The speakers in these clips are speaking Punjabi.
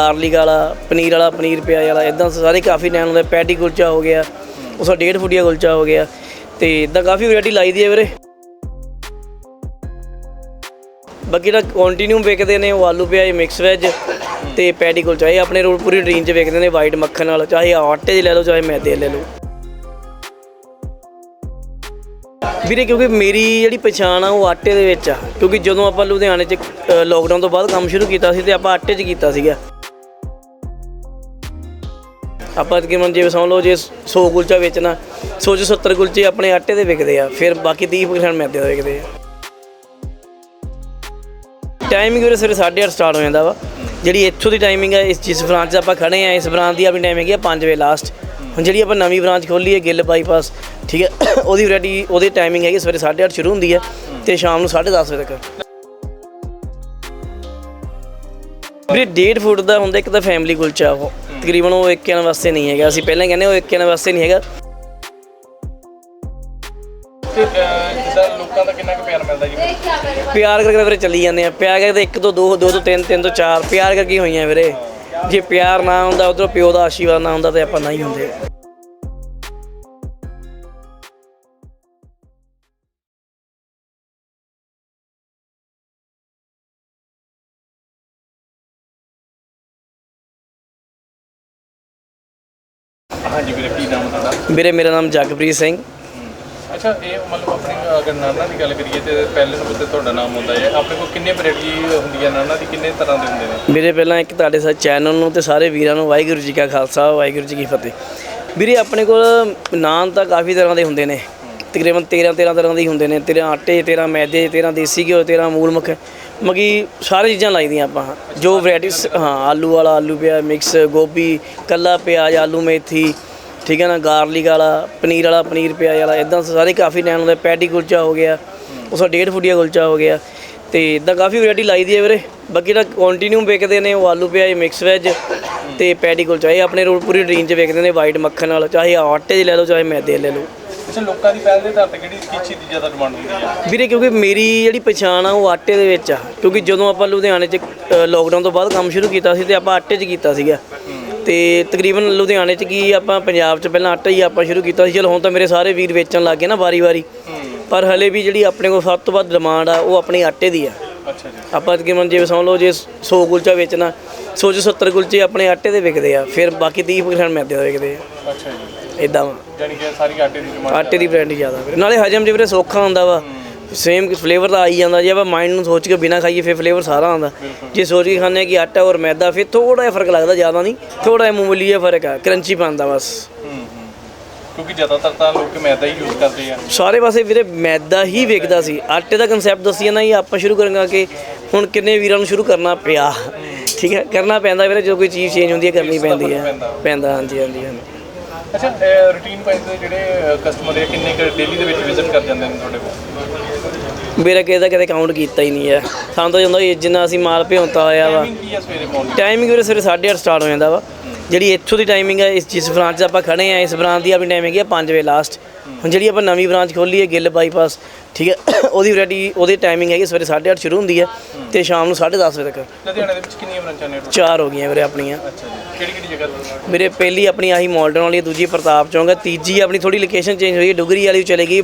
ਗਾਰਲਿਕ ਵਾਲਾ, ਪਨੀਰ ਵਾਲਾ, ਪਨੀਰ ਪਿਆਜ਼ ਵਾਲਾ ਇਦਾਂ ਸਾਰੇ ਕਾਫੀ ਨਾਮ ਹੁੰਦੇ, ਪੈਟੀ ਕੁਲਚਾ ਹੋ ਗਿਆ ਉਸ ਤੋਂ ਡੇਢ ਫੁੱਟੀਆ ਕੁਲਚਾ ਹੋ ਗਿਆ, ਤੇ ਇਦਾਂ ਕਾਫੀ ਵੈਰਾਈਟੀ ਲਾਈ ਦੀ ਹੈ ਵੀਰੇ। ਬਾਕੀ ਜਿਹੜਾ ਕੰਟੀਨਿਊ ਵੇਚਦੇ ਨੇ, ਉਹ ਆਲੂ ਪਿਆਜ਼ ਮਿਕਸ ਵੈਜ ਤੇ ਪੈਟੀ ਕੁਲਚਾ, ਇਹ ਆਪਣੇ ਰੋਡ ਪੂਰੀ ਰੇਂਜ 'ਚ ਵੇਚਦੇ ਨੇ ਵਾਈਟ ਮੱਖਣ ਨਾਲ, ਚਾਹੇ ਆਟੇ 'ਚ ਲੈ ਲਓ, ਚਾਹੇ ਮੈਦੇ ਲੈ ਲਓ। ਵੀਰੇ, ਕਿਉਂਕਿ ਮੇਰੀ ਜਿਹੜੀ ਪਛਾਣ ਆ, ਉਹ ਆਟੇ ਦੇ ਵਿੱਚ ਆ, ਕਿਉਂਕਿ ਜਦੋਂ ਆਪਾਂ ਲੁਧਿਆਣੇ 'ਚ ਲੋਕਡਾਊਨ ਤੋਂ ਬਾਅਦ ਕੰਮ ਸ਼ੁਰੂ ਕੀਤਾ ਸੀ ਤੇ ਆਪਾਂ ਆਟੇ 'ਚ ਕੀਤਾ ਸੀਗਾ। ਆਪਾਂ ਤਕਰੀਬਨ ਜੇ ਸਮਝ ਲਓ, ਜੇ 100 ਕੁਲਚਾ ਵੇਚਣਾ 100 ਚ 70 ਕੁਲਚੇ ਆਪਣੇ ਆਟੇ ਦੇ ਵਿਕਦੇ ਆ, ਫਿਰ ਬਾਕੀ 30% ਮੈਦੇ ਦੇ ਵਿਕਦੇ ਆ। ਟਾਈਮਿੰਗ ਵੀਰੇ ਸਵੇਰੇ 8:30 ਸਟਾਰਟ ਹੋ ਜਾਂਦਾ ਵਾ। ਜਿਹੜੀ ਇੱਥੋਂ ਦੀ ਟਾਈਮਿੰਗ ਹੈ ਇਸ ਜਿਸ ਬ੍ਰਾਂਚ 'ਚ ਆਪਾਂ ਖੜੇ ਆ, ਇਸ ਬ੍ਰਾਂਚ ਦੀ ਆਪਣੀ ਟਾਈਮਿੰਗ ਹੈ 5 ਵਜੇ ਲਾਸਟ ਹੁਣ ਜਿਹੜੀ ਆਪਾਂ ਨਵੀਂ ਬ੍ਰਾਂਚ ਖੋਲੀ ਹੈ, ਗਿੱਲ ਬਾਈਪਾਸ ਠੀਕ ਹੈ, ਉਹਦੀ ਰੈਡੀ ਉਹਦੀ ਟਾਈਮਿੰਗ ਹੈਗੀ ਸਵੇਰੇ 8:30 ਸ਼ੁਰੂ ਹੁੰਦੀ ਹੈ ਤੇ ਸ਼ਾਮ ਨੂੰ 10:30 ਵਜੇ ਤੱਕ। ਵੀਰੇ ਡੇਢ ਫੁੱਟ ਦਾ ਹੁੰਦਾ ਇੱਕ ਤਾਂ ਫੈਮਿਲੀ ਕੁਲਚਾ ਉਹ ਤਕਰੀਬਨ ਉਹ ਇੱਕ ਜਣ ਵਾਸਤੇ ਨਹੀਂ ਹੈਗਾ। ਅਸੀਂ ਪਹਿਲਾਂ ਕਹਿੰਦੇ ਉਹ ਇੱਕ ਜਣ ਵਾਸਤੇ ਨਹੀਂ ਹੈਗਾ। ਤੇ ਅਹ, ਜਿੱਦਾਂ ਲੋਕਾਂ ਦਾ ਕਿੰਨਾ ਕੁ ਪਿਆਰ ਮਿਲਦਾ ਜੀ? ਪਿਆਰ ਕਰਕੇ ਵੀਰੇ ਚੱਲੀ ਜਾਂਦੇ ਆ ਪਿਆਰ ਕਰਕੇ ਇੱਕ ਤੋਂ ਦੋ ਦੋ ਤੋਂ ਤਿੰਨ ਤਿੰਨ ਤੋਂ ਚਾਰ। ਪਿਆਰ ਕਰਕੇ ਹੀ ਹੋਈਆਂ ਵੀਰੇ। ਜੇ ਪਿਆਰ ਨਾ ਹੁੰਦਾ ਉਧਰੋਂ ਪਿਓ ਦਾ ਆਸ਼ੀਰਵਾਦ ਨਾ ਹੁੰਦਾ ਤੇ ਆਪਾਂ ਨਹੀਂ ਹੁੰਦੇ। ਹਾਂਜੀ ਵੀਰੇ ਕੀ ਨਾਮ ਤੁਹਾਡਾ? ਵੀਰੇ ਮੇਰਾ ਨਾਮ ਜਗਪ੍ਰੀਤ ਸਿੰਘ। ਅੱਛਾ ਇਹ ਮਤਲਬ ਆਪਣੀ ਅਗਰ ਨਾਨਾ ਦੀ ਗੱਲ ਕਰੀਏ ਤੇ ਪਹਿਲੇ ਨੰਬਰ ਤੇ ਤੁਹਾਡਾ ਨਾਮ ਹੁੰਦਾ ਹੈ। ਆਪਣੇ ਕੋਲ ਕਿੰਨੇ ਵੈਰਾਈਟੀ ਹੁੰਦੀਆਂ ਨਾਨਾ ਦੀ ਕਿੰਨੇ ਤਰ੍ਹਾਂ ਦੇ ਹੁੰਦੇ ਨੇ? ਵੀਰੇ ਪਹਿਲਾਂ ਇੱਕ ਤੁਹਾਡੇ ਸਾਰੇ ਚੈਨਲ ਨੂੰ ਤੇ ਸਾਰੇ ਵੀਰਾਂ ਨੂੰ ਵਾਹਿਗੁਰੂ ਜੀ ਕਾ ਖਾਲਸਾ ਵਾਹਿਗੁਰੂ ਜੀ ਕੀ ਫਤਿਹ। ਵੀਰੇ ਆਪਣੇ ਕੋਲ ਨਾਨ ਤਾਂ ਕਾਫੀ ਤਰ੍ਹਾਂ ਦੇ ਹੁੰਦੇ ਨੇ। ਤਕਰੀਬਨ 13 13 ਤਰ੍ਹਾਂ ਦੇ ਹੁੰਦੇ ਨੇ। 13 ਆਟੇ 13 ਮੈਦੇ 13 ਦੇਸੀ ਘਿਓ 13 ਮੂਲ ਮੱਖ। ਮਗੀ ਸਾਰੀ ਚੀਜ਼ਾਂ ਲਾਈਦੀਆਂ ਆਪਾਂ, ਜੋ ਵੈਰਾਈਟੀਜ਼ ਹਾਂ, ਆਲੂ ਵਾਲਾ, ਆਲੂ ਪਿਆ ਮਿਕਸ ਗੋਭੀ, ਕੱਲਾ ਪਿਆਜ਼, ਆਲੂ ਮੇਥੀ, ਠੀਕ ਹੈ ਨਾ ਗਾਰਲਿਕ ਵਾਲਾ, ਪਨੀਰ ਵਾਲਾ, ਪਨੀਰ ਪਿਆਜ਼ ਵਾਲਾ ਇਦਾਂ ਸਾਰੇ ਕਾਫੀ ਲੈਣ ਹੁੰਦੇ ਪੈਟੀ ਕੁਲਚਾ ਹੋ ਗਿਆ ਉਸ ਤੋਂ ਡੇਢ ਫੁੱਟੀਆ ਕੁਲਚਾ ਹੋ ਗਿਆ, ਤੇ ਇਦਾਂ ਕਾਫੀ ਵੈਰਾਈਟੀ ਲਾਈ ਦੀ ਹੈ ਵੀਰੇ, ਬਾਕੀ ਜਿਹੜਾ ਕੰਟੀਨਿਊ ਵੇਚਦੇ ਨੇ, ਉਹ ਆਲੂ ਪਿਆਜ਼ ਮਿਕਸ ਵੈਜ ਤੇ ਪੈਟੀ ਕੁਲਚਾ, ਇਹ ਆਪਣੇ ਰੋਡ ਪੂਰੀ ਰੇਂਜ 'ਚ ਵੇਚਦੇ ਨੇ ਵਾਈਟ ਮੱਖਣ ਨਾਲ ਚਾਹੇ ਆਟੇ ਦੀ ਲੈ ਲਓ, ਚਾਹੇ ਮੈਦੇ ਲੈ ਲਓ। ਅੱਛਾ ਲੋਕਾਂ ਦੀ ਪਹਿਲ ਦੇ ਆਧਾਰ ਤੇ ਕਿਹੜੀ ਕਿਸ ਚੀਜ਼ ਦੀ ਜ਼ਿਆਦਾ ਡਿਮਾਂਡ ਹੁੰਦੀ ਹੈ? ਵੀਰੇ ਕਿਉਂਕਿ ਮੇਰੀ ਜਿਹੜੀ ਪਛਾਣ ਆ ਉਹ ਆਟੇ ਦੇ ਵਿੱਚ ਆ। ਕਿਉਂਕਿ ਜਦੋਂ ਆਪਾਂ ਲੁਧਿਆਣੇ 'ਚ ਲੋਕਡਾਊਨ ਤੋਂ ਬਾਅਦ ਕੰਮ ਸ਼ੁਰੂ ਕੀਤਾ ਸੀ ਤੇ ਆਪਾਂ ਆਟੇ 'ਚ ਕੀਤਾ ਸੀਗਾ। ਤੇ ਤਕਰੀਬਨ ਲੁਧਿਆਣੇ 'ਚ ਕੀ ਆਪਾਂ ਪੰਜਾਬ 'ਚ ਪਹਿਲਾਂ ਆਟਾ ਹੀ ਆਪਾਂ ਸ਼ੁਰੂ ਕੀਤਾ ਸੀ। ਚਲੋ ਹੁਣ ਤਾਂ ਮੇਰੇ ਸਾਰੇ ਵੀਰ ਵੇਚਣ ਲੱਗ ਗਏ ਨਾ ਵਾਰੀ-ਵਾਰੀ। ਪਰ ਹਲੇ ਵੀ ਜਿਹੜੀ ਆਪਣੇ ਕੋਲ ਸਭ ਤੋਂ ਵੱਧ ਡਿਮਾਂਡ ਆ ਉਹ ਆਪਣੀ ਆਟੇ ਦੀ ਆ। ਅੱਛਾ ਜੀ। ਆਪਾਂ ਤਕਰੀਬਨ ਜੇ ਸਮਝ ਲਓ ਜੇ 100 ਕੁਲਚਾ ਵੇਚਣਾ 100 ਚ 70 ਕੁਲਚੇ ਆਪਣੇ ਆਟੇ ਦੇ ਵਿਕਦੇ ਆ ਫਿਰ ਬਾਕੀ 30% ਮੈਦੇ ਦੇ ਵਿਕਦੇ ਆ। ਅੱਛਾ ਜੀ। ਇਦਾਂ ਵਾ ਜਾਨੀ ਕਿ ਸਾਰੀ ਆਟੇ ਦੀ ਡਿਮਾਂਡ ਆਟੇ ਦੀ ਬ੍ਰਾਂਡ ਜ਼ਿਆਦਾ ਵੀਰੇ। ਨਾਲੇ ਹਜਮ ਜਿਵੇਂ ਸੌਖਾ ਹੁੰਦਾ ਵਾ ਸੇਮ ਫਲੇਵਰ ਤਾਂ ਆ ਹੀ ਜਾਂਦਾ ਜੇ ਆਪਾਂ ਮਾਈਂਡ ਨੂੰ ਸੋਚ ਕੇ ਬਿਨਾ ਖਾਈਏ ਫਿਰ ਫਲੇਵਰ ਸਾਰਾ ਆਉਂਦਾ। ਜੇ ਸੋਚ ਕੇ ਖਾਂਦੇ ਆ ਕਿ ਆਟਾ ਔਰ ਮੈਦਾ ਫਿਰ ਥੋੜਾ ਜਿਹਾ ਫ਼ਰਕ ਲੱਗਦਾ ਜ਼ਿਆਦਾ ਨਹੀਂ ਥੋੜਾ ਜਿਹਾ ਮਾਮੂਲੀ ਜਿਹਾ ਫ਼ਰਕ ਆ ਕਰੰਚੀ ਪਾਉਂਦਾ ਬਸ। ਕਿਉਂਕਿ ਜ਼ਿਆਦਾਤਰ ਤਾਂ ਲੋਕ ਮੈਦਾ ਹੀ ਯੂਜ਼ ਕਰਦੇ ਆ। ਸਾਰੇ ਪਾਸੇ ਵੀਰੇ ਮੈਦਾ ਹੀ ਵਿਕਦਾ ਸੀ। ਆਟੇ ਦਾ ਕਨਸੈਪਟ ਦੱਸੀ ਨਾ ਇਹ ਆਪਾਂ ਸ਼ੁਰੂ ਕਰਾਂਗਾ ਕਿ ਹੁਣ ਕਿੰਨੇ ਵੀਰਾਂ ਨੂੰ ਸ਼ੁਰੂ ਕਰਨਾ ਪਿਆ। ਠੀਕ ਹੈ ਕਰਨਾ ਪੈਂਦਾ ਵੀਰੇ ਜਦੋਂ ਕੋਈ ਚੀਜ਼ ਚੇਂਜ ਹੁੰਦੀ ਹੈ ਕਰਨੀ ਪੈਂਦੀ ਹੈ। ਪੈਂਦਾ। ਹਾਂਜੀ ਹਾਂਜੀ ਹਾਂਜੀ। ਅੱਛਾ ਰੂਟੀਨ ਵਾਈਜ਼ ਜਿਹੜੇ ਕਸਟਮਰ ਹੈ ਕਿੰਨੇ ਡੇਲੀ ਦੇ ਵਿੱਚ ਵਿਜ਼ਿਟ ਕਰ ਜਾਂਦੇ ਨੇ ਤੁਹਾਡੇ ਕੋਲ? ਮੇਰਾ ਕਿਸੇ ਦਾ ਕਦੇ ਕਾਊਂਟ ਕੀਤਾ ਹੀ ਨਹੀਂ ਹੈ। ਸਾਨੂੰ ਤਾਂ ਜਾਂਦਾ ਜਿੰਨਾ ਅਸੀਂ ਮਾਲ ਭਿਉਂਤਾ ਹੋਇਆ ਵਾ। ਟਾਈਮਿੰਗ ਵੀਰੇ ਸਵੇਰੇ 8:30 ਸਟਾਰਟ ਹੋ ਜਾਂਦਾ ਵਾ। ਜਿਹੜੀ ਇੱਥੋਂ ਦੀ ਟਾਈਮਿੰਗ ਹੈ ਇਸ ਜਿਸ ਬ੍ਰਾਂਚ 'ਚ ਆਪਾਂ ਖੜੇ ਆ ਇਸ ਬ੍ਰਾਂਚ ਦੀ ਆਪਣੀ ਟਾਈਮਿੰਗ ਹੈ 5 ਵਜੇ ਲਾਸਟ ਹੁਣ ਜਿਹੜੀ ਆਪਾਂ ਨਵੀਂ ਬ੍ਰਾਂਚ ਖੋਲੀ ਹੈ ਗਿੱਲ ਬਾਈਪਾਸ ਠੀਕ ਹੈ? ਉਹਦੀ ਰੈਡੀ ਉਹਦੀ ਟਾਈਮਿੰਗ ਹੈਗੀ ਸਵੇਰੇ 8:30 ਸ਼ੁਰੂ ਹੁੰਦੀ ਹੈ ਤੇ ਸ਼ਾਮ ਨੂੰ 10:30 ਵਜੇ ਤੱਕ। ਲੁਧਿਆਣੇ ਦੇ ਵਿੱਚ ਕਿੰਨੀਆਂ ਬ੍ਰਾਂਚਾਂ ਨੇ? ਚਾਰ ਹੋ ਗਈਆਂ ਵੀਰੇ ਆਪਣੀਆਂ। ਅੱਛਾ ਜੀ। ਕਿਹੜੀ ਕਿਹੜੀ ਜਗ੍ਹਾ ਵੀਰੇ ਪਹਿਲੀ ਆਪਣੀ ਆਹੀ ਮਾਲਟਨ ਵਾਲੀ ਦੂਜੀ ਪ੍ਰਤਾਪ ਚੌਂਕ ਹੈ। ਤੀਜੀ ਆਪਣੀ ਥੋੜੀ ਲੋਕੇਸ਼ਨ ਚੇਂਜ ਹੋਈ ਹੈ ਡੁਗਰੀ ਵਾਲੀ ਚਲੇ ਗਈ।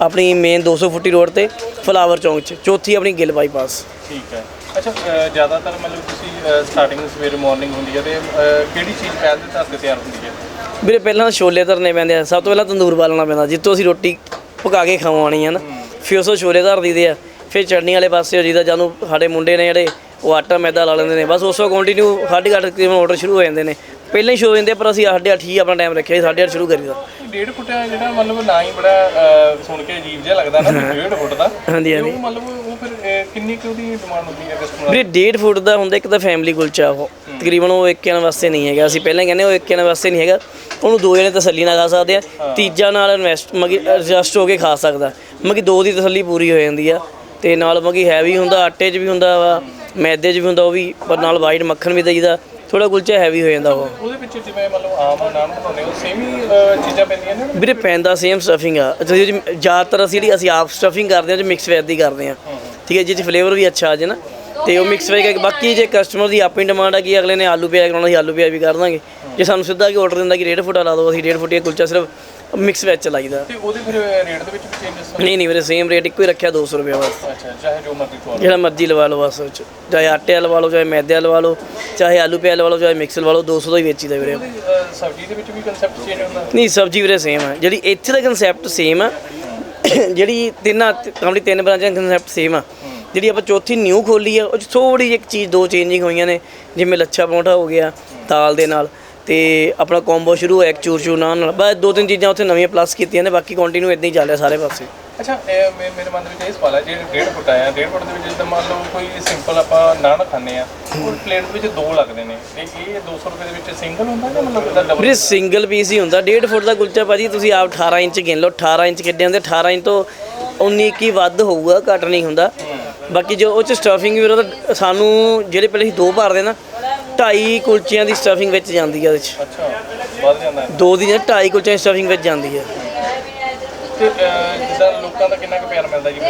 ਆਪਣੀ ਮੇਨ 200 ਫੁੱਟੀ ਰੋਡ ਤੇ ਫਲਾਵਰ ਚੌਂਕ 'ਚ ਚੌਥੀ ਆਪਣੀ ਗਿੱਲ ਬਾਈਪਾਸ। ਠੀਕ ਹੈ। ਅੱਛਾ ਜ਼ਿਆਦਾਤਰ ਮਤਲਬ ਤੁਸੀਂ ਸਟਾਰਟਿੰਗ ਸਵੇਰੇ ਮਾਰਨਿੰਗ ਹੁੰਦੀ ਹੈ ਤੇ ਅਹ, ਕਿਹੜੀ ਚੀਜ਼ ਪਹਿਲ ਦੇ ਤੇ ਤਿਆਰ ਹੁੰਦੀ ਹੈ? ਵੀਰੇ ਪਹਿਲਾਂ ਛੋਲੇ ਧਰਨੇ ਪੈਂਦੇ ਆ। ਸਭ ਤੋਂ ਪਹਿਲਾਂ ਤੰਦੂਰ ਬਾਲਣਾ ਪੈਂਦਾ। ਜਿੱਤੋਂ ਅਸੀਂ ਰੋਟੀ ਪਕਾ ਕੇ ਖਵਾਉਣੀ ਹੈ ਨਾ ਫਿਰ ਉਸ ਤੋਂ ਛੋਲੇ ਧਰ ਦਈਦੇ ਆ। ਫਿਰ ਚਟਨੀ ਵਾਲੇ ਪਾਸੇ ਜਿਹਦਾ ਜਾਨੂੰ ਸਾਡੇ ਮੁੰਡੇ ਨੇ ਜਿਹੜੇ ਉਹ ਆਟਾ ਮੈਦਾ ਲਾ ਲੈਂਦੇ ਨੇ। ਬਸ ਉਸ ਤੋਂ ਕੰਟੀਨਿਊ ਸਾਢੇ ਅੱਠ ਤਕਰੀਬਨ ਆਰਡਰ ਸ਼ੁਰੂ ਹੋ ਜਾਂਦੇ ਨੇ। ਪਹਿਲਾਂ ਹੀ ਸ਼ੋ ਹੋ ਜਾਂਦੇ ਪਰ ਅਸੀਂ ਸਾਢੇ ਅੱਠ ਹੀ ਆਪਣਾ ਟਾਈਮ ਰੱਖਿਆ ਸੀ ਸਾਢੇ ਅੱਠ ਸ਼ੁਰੂ ਕਰੀਦਾ। ਡੇਢ ਫੁੱਟ ਹੈ ਜਿਹੜਾ ਮਤਲਬ ਨਾ ਹੀ ਬੜਾ ਅਹ, ਸੁਣ ਕੇ ਅਜੀਬ ਜਿਹਾ ਲੱਗਦਾ ਨਾ ਵੀ ਡੇਢ ਫੁੱਟ ਦਾ। ਹਾਂਜੀ ਹਾਂਜੀ। ਉਹ ਮਤਲਬ ਉਹ ਫਿਰ ਅਹ, ਕਿੰਨੀ ਕੁ ਉਹਦੀ ਡਿਮਾਂਡ ਹੁੰਦੀ ਹੈ ਕਸਟਮਰ ਵੀਰੇ ਡੇਢ ਫੁੱਟ ਦਾ ਹੁੰਦਾ ਇੱਕ ਤਾਂ ਫੈਮਿਲੀ ਕੁਲਚਾ ਉਹ। ਤਕਰੀਬਨ ਉਹ ਇੱਕ ਜਣ ਵਾਸਤੇ ਨਹੀਂ ਹੈਗਾ। ਅਸੀਂ ਪਹਿਲਾਂ ਕਹਿੰਦੇ ਉਹ ਇੱਕ ਜਣ ਵਾਸਤੇ ਨਹੀਂ ਹੈਗਾ। ਉਹਨੂੰ ਦੋ ਜਣੇ ਤਸੱਲੀ ਨਾਲ ਖਾ ਸਕਦੇ ਆ। ਤੀਜਾ ਨਾਲ ਇਨਵੈਸਟ ਮਗੀ ਐਡਜਸਟ ਹੋ ਕੇ ਖਾ ਸਕਦਾ। ਮਗੀ ਦੋ ਦੀ ਤਸੱਲੀ ਪੂਰੀ ਹੋ ਜਾਂਦੀ ਆ। ਤੇ ਨਾਲ ਮਗੀ ਹੈਵੀ ਹੁੰਦਾ ਆਟੇ 'ਚ ਵੀ ਹੁੰਦਾ ਵਾ ਮੈਦੇ 'ਚ ਵੀ ਹੁੰਦਾ ਉਹ ਵੀ ਪਰ ਨਾਲ ਵਾਈਟ ਮੱਖਣ ਵੀ ਦਈਦਾ। ਥੋੜਾ ਕੁਲਚਾ ਹੈਵੀ ਹੋ ਜਾਂਦਾ ਉਹ। ਉਹਦੇ ਵਿੱਚ ਜਿਵੇਂ ਮਤਲਬ ਆਮ ਨਾਨ ਬਣਾਉਂਦੇ ਉਹ ਸੇਮ ਹੀ ਅਹ, ਚੀਜ਼ਾਂ ਪੈਂਦੀਆਂ ਨੇ? ਵੀਰੇ ਪੈਂਦਾ ਸੇਮ ਸਟਫਿੰਗ ਆ। ਅੱਛਾ ਜੀ ਜ਼ਿਆਦਾਤਰ ਅਸੀਂ ਜਿਹੜੀ ਅਸੀਂ ਆਪ ਸਟਫਿੰਗ ਕਰਦੇ ਹਾਂ ਜੋ ਮਿਕਸ ਵੈਜ ਦੀ ਕਰਦੇ ਹਾਂ। ਠੀਕ ਹੈ ਜਿਹ 'ਚ ਫਲੇਵਰ ਵੀ ਅੱਛਾ ਆ ਜੇ ਨਾ। ਤੇ ਉਹ ਮਿਕਸ ਵੈਜ ਬਾਕੀ ਜੇ ਕਸਟਮਰ ਦੀ ਆਪਣੀ ਡਿਮਾਂਡ ਆ ਕਿ ਅਗਲੇ ਨੇ ਆਲੂ ਪਿਆਜ਼ ਕਰਾਉਣਾ ਸੀ ਆਲੂ ਪਿਆਜ਼ ਵੀ ਕਰ ਦਾਂਗੇ। ਜੇ ਸਾਨੂੰ ਸਿੱਧਾ ਕਿ ਆਰਡਰ ਦਿੰਦਾ ਕਿ ਡੇਢ ਫੁੱਟਾ ਲਾ ਦਿਓ ਅਸੀਂ ਡੇਢ ਫੁੱਟੀਆ ਕੁਲਚਾ ਸਿਰਫ ਮਿਕਸ ਵੈਜ ਚਲਾਈਦਾ ਤੇ ਉਹਦੇ ਫਿਰ ਰੇਟ ਦੇ ਵਿੱਚ ਵੀ ਚੇਂਜਸ ਨਹੀਂ ਨਹੀਂ ਵੀਰੇ ਸੇਮ ਰੇਟ ਇੱਕੋ ਹੀ ਰੱਖਿਆ 200 ਰੁਪਏ ਬਸ। ਅੱਛਾ ਚਾਹੇ ਜੋ ਮਰਜ਼ੀ ਖਵਾ ਲਓ। ਜਿਹੜਾ ਮਰਜ਼ੀ ਲਵਾ ਲਓ ਬਸ ਚਾਹੇ ਆਟੇ ਵਾਲਾ ਲਵਾ ਲਓ ਚਾਹੇ ਮੈਦੇ ਵਾਲਾ ਲਵਾ ਲਓ ਚਾਹੇ ਆਲੂ ਪਿਆਜ਼ ਲਵਾ ਲਓ ਚਾਹੇ ਮਿਕਸ ਲਵਾ ਲਓ 200 ਦਾ ਹੀ ਵੇਚੀਦਾ ਵੀਰੇ। ਸਬਜ਼ੀ ਦੇ ਵਿੱਚ ਵੀ ਕਨਸੈਪਟ ਚੇਂਜ ਹੁੰਦਾ? ਨਹੀਂ ਸਬਜ਼ੀ ਵੀਰੇ ਸੇਮ ਹੈ ਜਿਹੜੀ ਇੱਥੇ ਦਾ ਕਨਸੈਪਟ ਸੇਮ ਆ ਜਿਹੜੀ ਤਿੰਨਾਂ ਕੰਪਨੀ ਤਿੰਨ ਬ੍ਰਾਂਚਾਂ ਦਾ ਕਨਸੈਪਟ ਸੇਮ ਆ। ਜਿਹੜੀ ਆਪਾਂ ਚੌਥੀ ਨਿਊ ਖੋਲੀ ਆ ਉਹ 'ਚ ਥੋੜੀ ਜਿਹੀ ਇੱਕ ਚੀਜ਼ ਦੋ ਚੇਂਜਿੰਗ ਹੋਈਆਂ ਨੇ ਜਿਵੇਂ ਲੱਛਾ ਪਰੌਂਠਾ ਹੋ ਗਿਆ ਦਾਲ ਦੇ ਨਾਲ ਤੇ ਆਪਣਾ ਕੰਬੋ ਸ਼ੁਰੂ ਹੋਇਆ ਇੱਕ ਚੂਰ ਚੂਰ ਨਾਨ ਨਾਲ ਬਸ ਦੋ ਤਿੰਨ ਚੀਜ਼ਾਂ ਉੱਥੇ ਨਵੀਆਂ ਪਲੱਸ ਕੀਤੀਆਂ ਨੇ ਬਾਕੀ ਕੰਟੀਨਿਊ ਇਦਾਂ ਹੀ ਚੱਲ ਰਿਹਾ ਸਾਰੇ ਪਾਸੇ। ਅੱਛਾ ਇਹ ਮੇ- ਮੇਰੇ ਮਨ ਦੇ ਵਿੱਚ ਇਹ ਸਵਾਲ ਹੈ ਜੇ 1.5 ਫੁੱਟ ਆਇਆ 1.5 ਫੁੱਟ ਦੇ ਵਿੱਚ ਜਿੱਦਾਂ ਮੰਨ ਲਓ ਕੋਈ ਸਿੰਪਲ ਆਪਾਂ ਨਾਨ ਖਾਂਦੇ ਆ ਉਹ ਪਲੇਟ ਵਿੱਚ ਦੋ ਲੱਗਦੇ ਨੇ ਤੇ ਇਹ 200 ਰੁਪਏ ਦੇ ਵਿੱਚ ਸਿੰਗਲ ਹੁੰਦਾ ਜਾਂ ਮਤਲਬ ਇਹਦਾ ਡਬਲ ਵੀਰੇ ਸਿੰਗਲ ਪੀਸ ਹੀ ਹੁੰਦਾ 1.5 ਫੁੱਟ ਦਾ ਕੁਲਚਾ ਭਾਜੀ ਤੁਸੀਂ ਆਪ 18 ਇੰਚ ਗਿਣ ਲਓ 18 ਇੰਚ ਕਿੱਡੇ ਹੁੰਦੇ 18 ਇੰਚ ਤੋਂ 19 ਕੀ ਵੱਧ ਹੋਊਗਾ ਘੱਟ ਨਹੀਂ ਹੁੰਦਾ। ਬਾਕੀ ਜੋ ਉਹ ਚ ਸਟਫਿੰਗ ਵੀਰੇ ਉਹਦਾ ਸਾਨੂੰ ਜਿਹੜੇ ਪਹਿਲੇ ਅਸੀਂ ਦੋ ਭਰਦੇ ਨਾ ਢਾਈ ਕੁਲਚਿਆਂ ਦੀ ਸਟਫਿੰਗ ਵਿੱਚ ਜਾਂਦੀ ਹੈ ਉਹਦੇ ਚ। ਅੱਛਾ ਵੱਧ ਜਾਂਦਾ ਹੈ। ਦੋ ਦੀ ਜਾਂ ਢਾਈ ਕੁਲਚਿਆਂ ਦੀ ਸਟਫਿੰਗ ਵਿੱਚ ਜਾਂਦੀ ਹੈ ਤੇ ਅਹ, ਜਿੱਦਾਂ ਲੋਕਾਂ ਦਾ ਕਿੰਨਾ ਕੁ ਪਿਆਰ ਮਿਲਦਾ ਜੀ?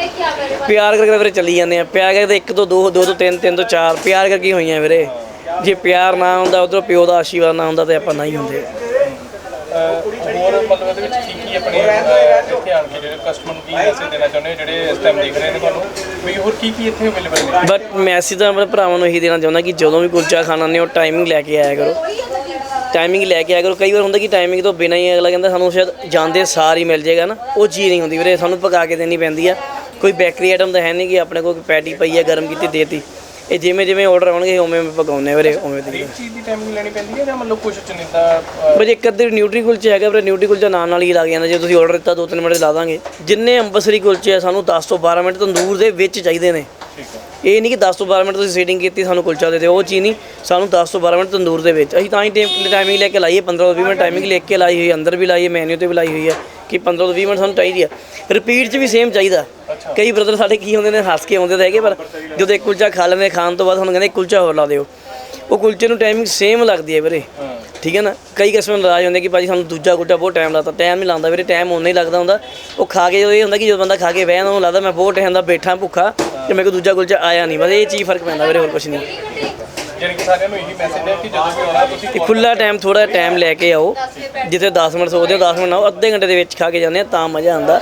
ਪਿਆਰ ਕਰਕੇ ਵੀਰੇ ਚੱਲੀ ਜਾਂਦੇ ਆ। ਪਿਆਰ ਕਰਕੇ ਇੱਕ ਤੋਂ ਦੋ ਦੋ ਤੋਂ ਤਿੰਨ ਤਿੰਨ ਤੋਂ ਚਾਰ। ਪਿਆਰ ਕਰਕੇ ਹੀ ਹੋਈਆਂ ਵੀਰੇ। ਜੇ ਪਿਆਰ ਨਾ ਹੁੰਦਾ ਉਧਰੋਂ ਪਿਓ ਦਾ ਆਸ਼ੀਰਵਾਦ ਨਾ ਹੁੰਦਾ ਤੇ ਆਪਾਂ ਨਹੀਂ ਹੁੰਦੇ। ਅਹ, ਹੋਰ ਮਤਲਬ ਇਹਦੇ ਵਿੱਚ ਕੀ ਕੀ ਆਪਣੇ ਅਹ, ਇੱਥੇ ਆਣ ਕੇ ਜਿਹੜੇ ਕਸਟਮਰ ਨੂੰ ਕੀ ਮੈਸੇਜ ਦੇਣਾ ਚਾਹੁੰਦੇ ਹੋ ਜਿਹੜੇ ਇਸ ਟਾਈਮ ਦੇਖ ਰਹੇ ਨੇ ਤੁਹਾਨੂੰ? ਵੀ ਹੋਰ ਕੀ ਕੀ ਇੱਥੇ ਅਵੇਲੇਬਲ ਨੇ? ਬਟ ਮੈਸੇਜ ਤਾਂ ਆਪਣੇ ਭਰਾਵਾਂ ਨੂੰ ਇਹੀ ਦੇਣਾ ਚਾਹੁੰਦਾ ਕਿ ਜਦੋਂ ਵੀ ਕੁਲਚਾ ਖਾਣਾ ਨੇ ਉਹ ਟਾਈਮਿੰਗ ਲੈ ਕੇ ਆਇਆ ਕਰੋ। ਟਾਈਮਿੰਗ ਲੈ ਕੇ ਆਇਆ ਕਰੋ। ਕਈ ਵਾਰ ਹੁੰਦਾ ਕਿ ਟਾਈਮਿੰਗ ਤੋਂ ਬਿਨਾਂ ਹੀ ਅਗਲਾ ਕਹਿੰਦਾ ਸਾਨੂੰ ਸ਼ਾਇਦ ਜਾਂਦੇ ਸਾਰ ਹੀ ਮਿਲ ਜਾਏਗਾ ਨਾ। ਉਹ ਚੀਜ਼ ਨਹੀਂ ਹੁੰਦੀ ਵੀਰੇ ਸਾਨੂੰ ਪਕਾ ਕੇ ਦੇਣੀ ਪੈਂਦੀ ਆ। ਕੋਈ ਬੇਕਰੀ ਆਈਟਮ ਤਾਂ ਹੈ ਨਹੀਂ ਕਿ ਆਪਣੇ ਕੋਲ ਪੈਟੀ ਪਈ ਹੈ ਗਰਮ ਕੀਤੀ ਦੇਤੀ। ਇਹ ਜਿਵੇਂ ਜਿਵੇਂ ਆਰਡਰ ਆਉਣਗੇ ਉਵੇਂ ਉਵੇਂ ਪਕਾਉਂਦੇ ਆ ਵੀਰੇ ਉਵੇਂ ਦੀ ਚੀਜ਼ ਦੀ ਟਾਈਮਿੰਗ ਲੈਣੀ ਪੈਂਦੀ ਹੈ ਜਾਂ ਮਤਲਬ ਕੁਝ ਚ ਨਹੀਂ ਤਾਂ ਬਸ ਇੱਕ ਅੱਧੇ ਨਿਊਟਰੀ ਕੁਲਚੇ ਹੈਗਾ ਵੀਰੇ ਨਿਊਟਰੀ ਕੁਲਚਾ ਨਾਲ ਨਾਲ ਹੀ ਲੱਗ ਜਾਂਦਾ ਜੇ ਤੁਸੀਂ ਆਰਡਰ ਦਿੱਤਾ ਦੋ ਤਿੰਨ ਮਿੰਟ 'ਚ ਲਾ ਦਾਂਗੇ। ਜਿੰਨੇ ਅੰਬਸਰੀ ਕੁਲਚੇ ਆ ਸਾਨੂੰ 10 ਤੋਂ 12 ਮਿੰਟ ਤੰਦੂਰ ਦੇ ਵਿੱਚ ਚਾਹੀਦੇ ਨੇ। ਇਹ ਨਹੀਂ ਕਿ 10 ਤੋਂ 12 ਮਿੰਟ ਤੁਸੀਂ ਸੀਟਿੰਗ ਕੀਤੀ ਸਾਨੂੰ ਕੁਲਚਾ ਦੇ ਦਿਓ ਉਹ ਚੀਜ਼ ਨਹੀਂ। ਸਾਨੂੰ 10 ਤੋਂ 12 ਮਿੰਟ ਤੰਦੂਰ ਦੇ ਵਿੱਚ। ਅਸੀਂ ਤਾਂ ਹੀ ਟਾਈਮਿੰਗ ਲੈ ਕੇ ਲਾਈਏ 15 ਤੋਂ 20 ਮਿੰਟ ਟਾਈਮਿੰਗ ਲਿਖ ਕੇ ਲਾਈ ਹੋਈ ਅੰਦਰ ਵੀ ਲਾਈਏ ਮੈਨੂ ਤੇ ਵੀ ਲਾਈ ਹੋਈ ਹੈ। ਕਿ 15 ਤੋਂ 20 ਮਿੰਟ ਸਾਨੂੰ ਚਾਹੀਦੀ ਆ। ਰਿਪੀਟ 'ਚ ਵੀ ਸੇਮ ਚਾਹੀਦਾ। ਕਈ ਬ੍ਰਦਰ ਸਾਡੇ ਕੀ ਹੁੰਦੇ ਨੇ ਹੱਸ ਕੇ ਆਉਂਦੇ ਤਾਂ ਹੈਗੇ ਪਰ ਜਦੋਂ ਇੱਕ ਕੁਲਚਾ ਖਾ ਲੈਂਦੇ ਖਾਣ ਤੋਂ ਬਾਅਦ ਹੁਣ ਕਹਿੰਦੇ ਕੁਲਚਾ ਹੋਰ ਲਾ ਦਿਓ। ਉਹ ਕੁਲਚੇ ਨੂੰ ਟਾਈਮਿੰਗ ਸੇਮ ਲੱਗਦੀ ਹੈ ਵੀਰੇ। ਠੀਕ ਹੈ ਨਾ? ਕਈ ਕਸਟਮਰ ਨਾਰਾਜ਼ ਹੁੰਦੇ ਕਿ ਭਾਜੀ ਸਾਨੂੰ ਦੂਜਾ ਕੁਲਚਾ ਬਹੁਤ ਟਾਈਮ ਲੱਗਦਾ ਟਾਈਮ ਨਹੀਂ ਲਾਉਂਦਾ ਵੀਰੇ ਟਾਈਮ ਉਨਾ ਹੀ ਲੱਗਦਾ ਹੁੰਦਾ। ਉਹ ਖਾ ਕੇ ਜਦੋਂ ਇਹ ਹੁੰਦਾ ਕਿ ਜਦੋਂ ਬੰਦਾ ਖਾ ਕੇ ਬਹਿ ਜਾਂਦਾ ਉਹਨੂੰ ਲੱਗਦਾ ਮੈਂ ਬਹੁਤ ਟਾਈਮ ਦਾ ਬੈਠਾ ਭੁੱਖਾ ਤੇ ਮੇਰੇ ਕੋਲ ਦੂਜਾ ਕੁਲਚਾ ਆਇਆ ਨਹੀਂ ਬਸ ਇਹ ਚੀਜ਼ ਫ਼ਰਕ ਪੈਂਦਾ ਵੀਰੇ ਹੋਰ ਕੁਝ ਨਹੀਂ ਯਾਨੀ ਕਿ ਸਾਰਿਆਂ ਨੂੰ ਇਹੀ ਮੈਸੇਜ ਹੈ ਕਿ ਜਦੋਂ ਵੀ ਆਉਣਾ ਤੁਸੀਂ ਤੇ ਖੁੱਲਾ ਟਾਈਮ ਥੋੜਾ ਟਾਈਮ ਲੈ ਕੇ ਆਓ। ਜਿੱਥੇ 10 ਮਿੰਟ ਸੋਚਦੇ ਹੋ 10 ਮਿੰਟ ਆਓ ਅੱਧੇ ਘੰਟੇ ਦੇ ਵਿੱਚ ਖਾ ਕੇ ਜਾਂਦੇ ਆ ਤਾਂ ਮਜ਼ਾ ਆਉਂਦਾ।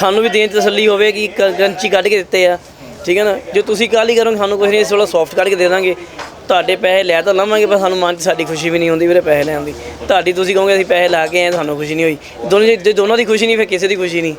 ਸਾਨੂੰ ਵੀ ਦੇਣ ਤਸੱਲੀ ਹੋਵੇ ਕਿ ਕ- ਕਰੰਚੀ ਕੱਢ ਕੇ ਦਿੱਤੇ ਆ। ਠੀਕ ਹੈ ਨਾ? ਜੇ ਤੁਸੀਂ ਕਾਲੀ ਕਰੋਗੇ ਸਾਨੂੰ ਕੁਝ ਨਹੀਂ ਇਸ ਵੇਲੇ ਸੌਫਟ ਕੱਢ ਕੇ ਦੇ ਦਾਂਗੇ। ਤੁਹਾਡੇ ਪੈਸੇ ਲੈ ਤਾਂ ਲਵਾਂਗੇ ਪਰ ਸਾਨੂੰ ਮਨ 'ਚ ਸਾਡੀ ਖੁਸ਼ੀ ਵੀ ਨਹੀਂ ਹੁੰਦੀ ਵੀਰੇ ਪੈਸੇ ਲੈਣ ਦੀ। ਤੁਹਾਡੀ ਤੁਸੀਂ ਕਹੋਗੇ ਅਸੀਂ ਪੈਸੇ ਲਾ ਕੇ ਆਏ ਸਾਨੂੰ ਖੁਸ਼ੀ ਨਹੀਂ ਹੋਈ। ਦੋਨੋਂ ਜੇ ਦੋਨਾਂ ਦੀ ਖੁਸ਼ੀ ਨਹੀਂ ਫਿਰ ਕਿਸੇ ਦੀ ਖੁਸ਼ੀ ਨਹੀਂ।